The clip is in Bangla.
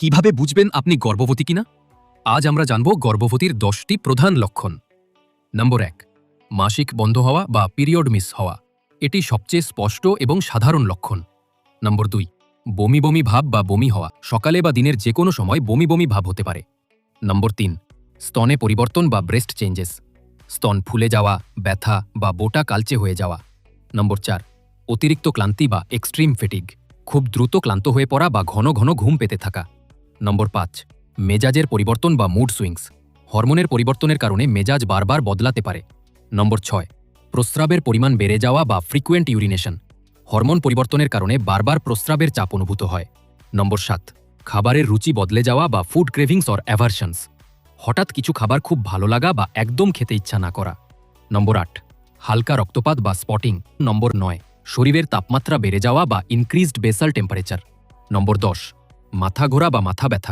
কীভাবে বুঝবেন আপনি গর্ভবতী কিনা? আজ আমরা জানব গর্ভবতীর দশটি প্রধান লক্ষণ। নম্বর এক, মাসিক বন্ধ হওয়া বা পিরিয়ড মিস হওয়া। এটি সবচেয়ে স্পষ্ট এবং সাধারণ লক্ষণ। নম্বর দুই, বমি বমি ভাব বা বমি হওয়া। সকালে বা দিনের যে কোনো সময় বমি বমি ভাব হতে পারে। নম্বর তিন, স্তনে পরিবর্তন বা ব্রেস্ট চেঞ্জেস। স্তন ফুলে যাওয়া, ব্যথা বা বোটা কালচে হয়ে যাওয়া। নম্বর চার, অতিরিক্ত ক্লান্তি বা এক্সট্রিম ফেটিগ। খুব দ্রুত ক্লান্ত হয়ে পড়া বা ঘন ঘন ঘুম পেতে থাকা। নম্বর পাঁচ, মেজাজের পরিবর্তন বা মুড সুইংস হরমোনের পরিবর্তনের কারণে মেজাজ বারবার বদলাতে পারে। নম্বর ছয়, প্রস্রাবের পরিমাণ বেড়ে যাওয়া বা ফ্রিকুয়েন্ট ইউরিনেশন হরমোন পরিবর্তনের কারণে বারবার প্রস্রাবের চাপ অনুভূত হয়। নম্বর সাত, খাবারের রুচি বদলে যাওয়া বা ফুড ক্রেভিংস অর অ্যাভারশনস হঠাৎ কিছু খাবার খুব ভালো লাগা বা একদম খেতে ইচ্ছা না করা। নম্বর আট, হালকা রক্তপাত বা স্পটিং নম্বর নয়, শরীরের তাপমাত্রা বেড়ে যাওয়া বা ইনক্রিজড বেসাল টেম্পারেচার নম্বর দশ মাথা ঘোরা বা মাথা ব্যথা।